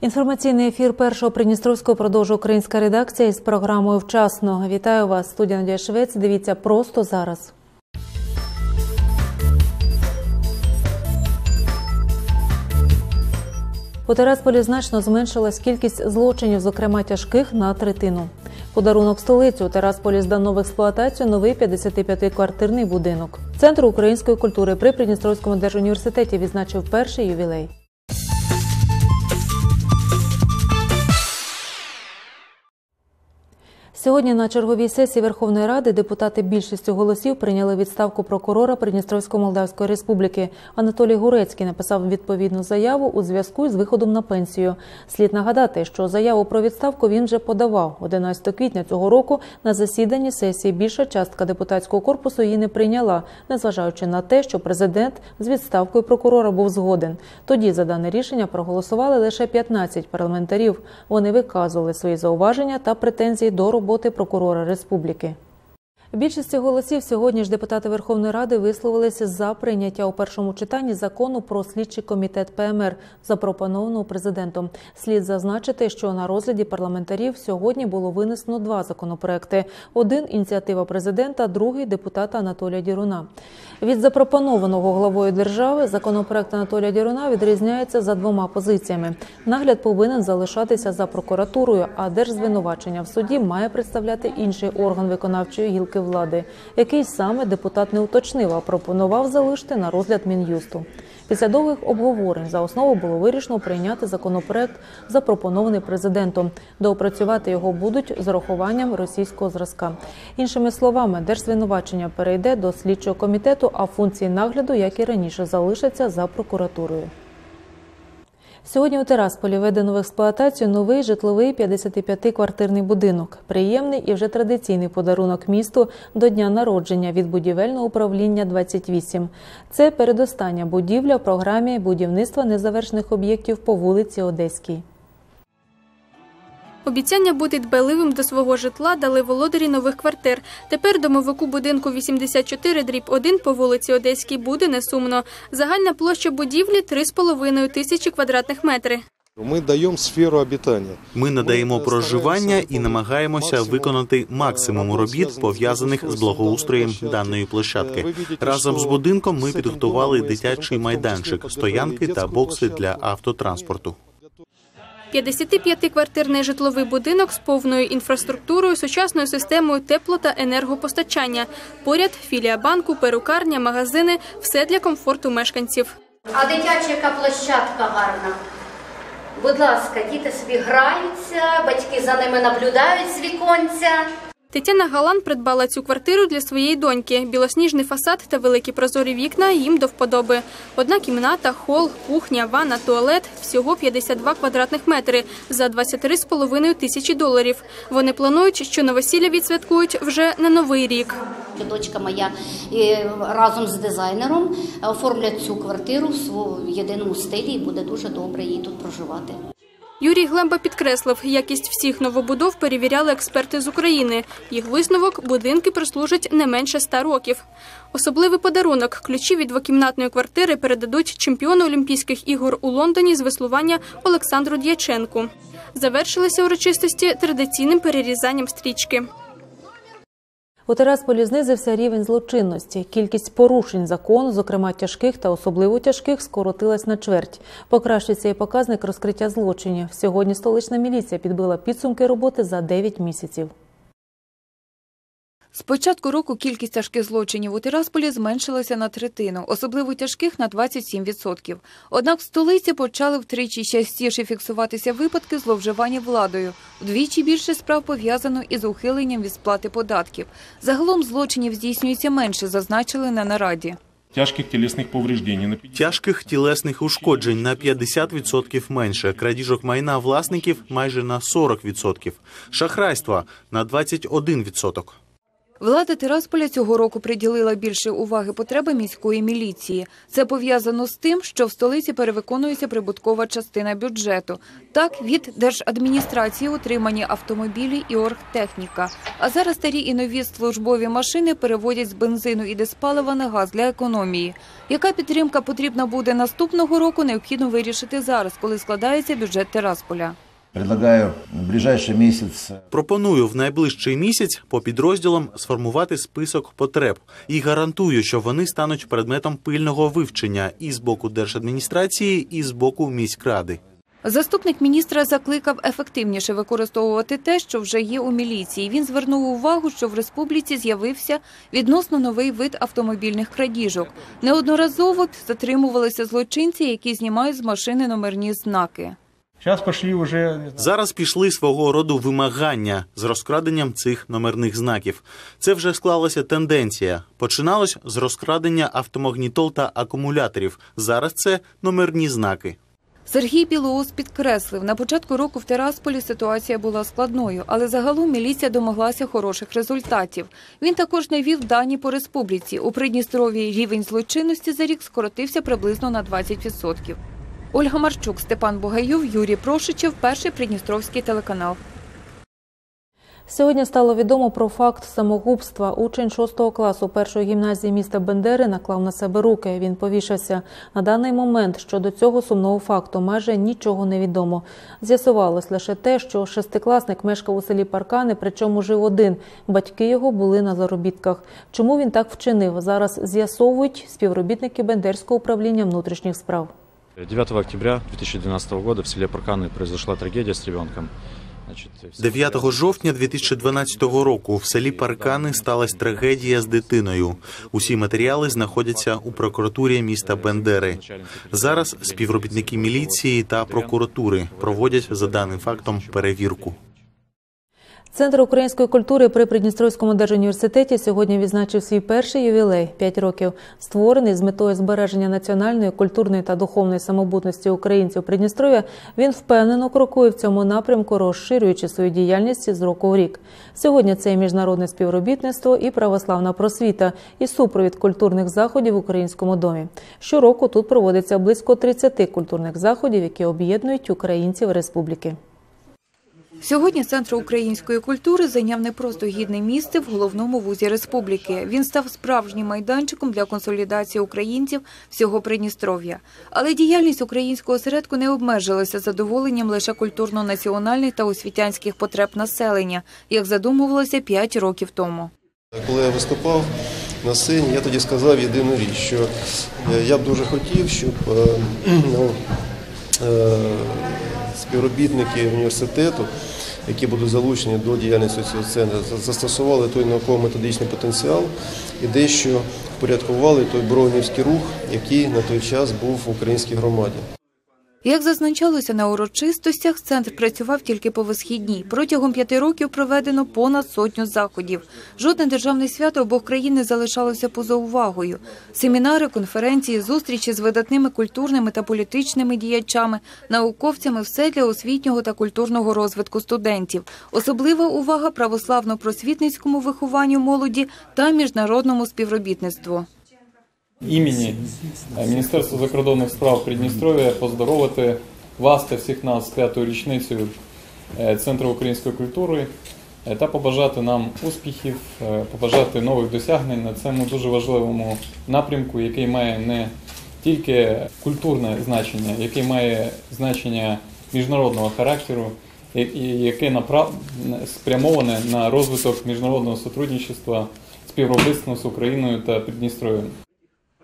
Інформаційний ефір першого Придністровського продовжує українська редакція із програмою Вчасно. Вітаю вас, студія Надія Швець. Дивіться просто зараз. У Терасполі значно зменшилась кількість злочинів, зокрема тяжких, на третину. Подарунок столиці у Терасполі здано в експлуатацію новий 55-квартирний будинок. Центр української культури при Придністровському держуніверситеті відзначив перший ювілей. Сьогодні на черговій сесії Верховної Ради депутати більшістю голосів прийняли відставку прокурора Придністровсько-Молдавської республіки. Анатолій Гурецький написав відповідну заяву у зв'язку з виходом на пенсію. Слід нагадати, що заяву про відставку він вже подавав 11 квітня цього року на засіданні сесії. Більша частка депутатського корпусу її не прийняла, незважаючи на те, що президент з відставкою прокурора був згоден. Тоді за дане рішення проголосували лише 15 парламентарів. Вони виказували свої зауваження та претензії до роботи роботи прокурора республіки. Більшості голосів сьогодні ж депутати Верховної Ради висловилися за прийняття у першому читанні закону про слідчий комітет ПМР, запропонованого президентом. Слід зазначити, що на розгляді парламентарів сьогодні було винесено два законопроекти: один ініціатива президента, другий депутата Анатолія Діруна. Від запропонованого главою держави законопроект Анатолія Діруна відрізняється за двома позиціями. Нагляд повинен залишатися за прокуратурою, а держзвинувачення в суді має представляти інший орган виконавчої гілки влади, який саме депутат не уточнив, а пропонував залишити на розгляд мін'юсту. Після довгих обговорень за основу було вирішено прийняти законопроект, запропонований президентом. Доопрацювати його будуть з урахуванням російського зразка. Іншими словами, держзвинувачення перейде до слідчого комітету, а функції нагляду, як і раніше, залишаться за прокуратурою. Сьогодні у Терасполі введено в експлуатацію новий житловий 55-квартирний будинок. Приємний і вже традиційний подарунок місту до дня народження від будівельного управління 28. Це передостання будівля в програмі будівництва незавершених об'єктів по вулиці Одеській. Обіцяння бути дбайливим до свого житла дали володарі нових квартир. Тепер домовику будинку 84 дріб 1 по вулиці Одеській буде несумно. Загальна площа будівлі 3,5 тисячі квадратних метрів. Ми даємо сферу обітання. Ми надаємо проживання і намагаємося виконати максимум робіт пов'язаних з благоустроєм даної площадки. Разом з будинком ми підготували дитячий майданчик, стоянки та бокси для автотранспорту. 55-квартирний житловий будинок з повною інфраструктурою, сучасною системою тепло та енергопостачання. Поряд філія банку, перукарня, магазини все для комфорту мешканців. А дитяча яка площадка гарна. Будь ласка, діти собі граються, батьки за ними наблюдають з віконця. Тетяна Галан придбала цю квартиру для своєї доньки. Білосніжний фасад та великі прозорі вікна їм до вподоби. Одна кімната, хол, кухня, ванна, туалет – всього 52 квадратних метри за 23,5 тисячі доларів. Вони планують, що новосілля відсвяткують вже на новий рік. Дочка моя разом з дизайнером оформлять цю квартиру в своєму єдиному стилі і буде дуже добре їй тут проживати. Юрій Глемба підкреслив, якість всіх новобудов перевіряли експерти з України. Їх висновок – будинки прослужать не менше ста років. Особливий подарунок – ключі від двокімнатної квартири передадуть чемпіону Олімпійських ігор у Лондоні з веслування Олександру Д'яченку. Завершилися урочистості традиційним перерізанням стрічки. У Терасполі знизився рівень злочинності. Кількість порушень закону, зокрема тяжких та особливо тяжких, скоротилась на чверть. Покращиться і показник розкриття злочинів. Сьогодні столична міліція підбила підсумки роботи за 9 місяців. З початку року кількість тяжких злочинів у Тирасполі зменшилася на третину, особливо тяжких – на 27%. Однак в столиці почали втричі частіше фіксуватися випадки зловживання владою. Вдвічі більше справ пов'язано із ухиленням від сплати податків. Загалом злочинів здійснюється менше, зазначили на нараді. Тяжких тілесних повреждень на Тяжких тілесних ушкоджень на 50% менше, крадіжок майна власників майже на 40%, шахрайства на 21%. Влада Тирасполя цього року приділила більше уваги потреби міської міліції. Це пов'язано з тим, що в столиці перевиконується прибуткова частина бюджету. Так, від держадміністрації отримані автомобілі і оргтехніка. А зараз старі і нові службові машини переводять з бензину і диспалива на газ для економії. Яка підтримка потрібна буде наступного року, необхідно вирішити зараз, коли складається бюджет Тирасполя. Предлагаю в ближайший месяц Пропоную в найближчий місяць по підрозділам сформувати список потреб і гарантую, що вони стануть предметом пильного вивчення і з боку держадміністрації, і з боку міськради. Заступник міністра закликав ефективніше використовувати те, що вже є у міліції. Він звернув увагу, що в республіці з'явився відносно новий вид автомобільних крадіжок. Неодноразово затримувалися злочинці, які знімають з машини номерні знаки. Сейчас пошли уже Зараз пішли свого роду вимагання з розкраденням цих номерних знаків. Це вже склалася тенденція. Починалось з розкрадення автомагнітол та акумуляторів. Зараз це номерні знаки. Сергій Білоус підкреслив, на початку року в Терасполі ситуація була складною, але загалом міліція домоглася хороших результатів. Він також навів дані по республіці. У Придністров'ї рівень злочинності за рік скоротився приблизно на 20%. Ольга Марчук, Степан Бугайов, Юрій Прошичев, перший Придністровський телеканал. Сьогодні стало відомо про факт самогубства. Учень 6 класу першої гімназії міста Бендери наклав на себе руки. Він повішався. На даний момент щодо цього сумного факту майже нічого не відомо. З'ясувалось лише те, що шестикласник мешкав у селі Паркани, причому жив один. Батьки його були на заробітках. Чому він так вчинив? Зараз з'ясовують співробітники Бендерського управління внутрішніх справ. 9 октября 2012 года в селе Парканы произошла трагедия с ребенком. Значит, все 9 жовтня 2012 року в селі Паркани сталася трагедія з дитиною. Усі матеріали знаходяться у прокуратурі міста Бендери. Зараз співробітники міліції та прокуратури проводять за даним фактом перевірку. Центр української культури при Придністровському держуніверситеті сьогодні відзначив свій перший ювілей 5 років. Створений з метою збереження національної, культурної та духовної самобутності українців Придністров'я, він впевнено крокує в цьому напрямку, розширюючи свою діяльність з року в рік. Сьогодні це і міжнародне співробітництво і православна просвіта, і супровід культурних заходів в українському домі. Щороку тут проводиться близько 30 культурних заходів, які об'єднують українців республіки. Сьогодні центр української культури зайняв не просто гідне місце в головному вузі республіки. Він став справжнім майданчиком для консолідації українців всього Придністров'я. Але діяльність українського осередку не обмежилася задоволенням лише культурно-національних та освітянських потреб населення, як задумувалося 5 років тому. Коли я виступав на сцені, я тоді сказав єдину річ, що е, я б дуже хотів, щоб е, ну, е, співробітники університету, які будуть залучені до діяльності цього центру, застосували той науково-методичний потенціал і дещо впорядкували той броунівський рух, який на той час був в українській громаді. Як зазначалося на урочистостях, центр працював тільки по висхідній. Протягом п'яти років проведено понад сотню заходів. Жодне державне свято обох країн не залишалося поза увагою. Семінари, конференції, зустрічі з видатними культурними та політичними діячами, науковцями – все для освітнього та культурного розвитку студентів. Особлива увага православно-просвітницькому вихованню молоді та міжнародному співробітництву. Імені е, Міністерства закордонних справ Придністров'я поздоровити вас та всіх нас з п'ятою річницею е, Центру української культури е, та побажати нам успіхів, побажати нових досягнень на цьому дуже важливому напрямку, який має не тільки культурне значення, який має значення міжнародного характеру, яке направ... спрямоване на розвиток міжнародного сотрудничества, співробітництва з Україною та Придністров'ям.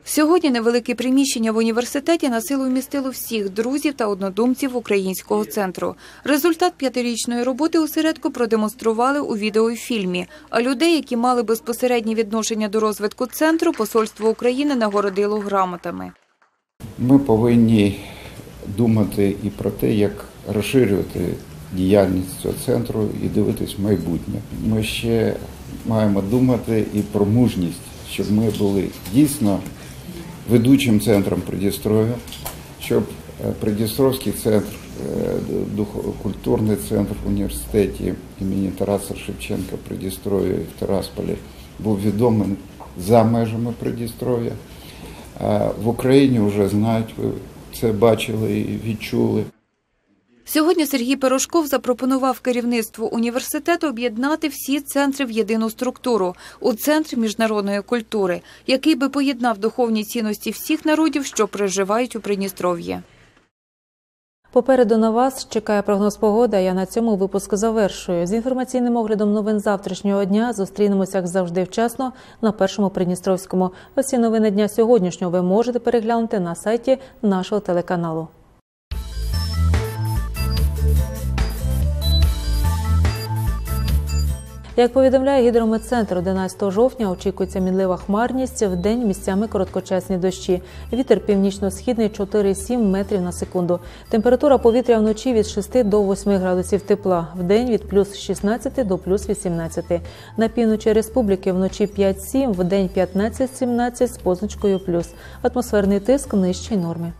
Сьогодні невелике приміщення в університеті на силу вмістило всіх друзів та однодумців українського центру. Результат п'ятирічної роботи осередку продемонстрували у відео і фільмі. А людей, які мали безпосереднє відношення до розвитку центру, посольство України нагородило грамотами. Ми повинні думати і про те, як розширювати діяльність цього центру і дивитись в майбутнє. Ми ще маємо думати і про мужність, щоб ми були дійсно ведучим центром Придністров'я, щоб е, Придністровський центр, е, культурний центр в університеті імені Тараса Шевченка Придністров'я і в Тарасполі був відомий за межами Придністров'я. В Україні вже знають, ви це бачили і відчули. Сьогодні Сергій Пирожков запропонував керівництву університету об'єднати всі центри в єдину структуру у центр міжнародної культури, який би поєднав духовні цінності всіх народів, що проживають у Придністров'ї. Попереду на вас чекає прогноз погоди. Я на цьому випуск завершую. З інформаційним оглядом новин завтрашнього дня зустрінемося як завжди вчасно на першому Придністровському. Усі новини дня сьогоднішнього ви можете переглянути на сайті нашого телеканалу. Як повідомляє гідрометцентр, 11 жовтня очікується мінлива хмарність, в день місцями короткочасні дощі. Вітер північно-східний 4,7 метрів на секунду. Температура повітря вночі від 6 до 8 градусів тепла, в день від плюс 16 до плюс 18. На півночі республіки вночі 5-7, в день 15-17 з позначкою плюс. Атмосферний тиск нижчий норми.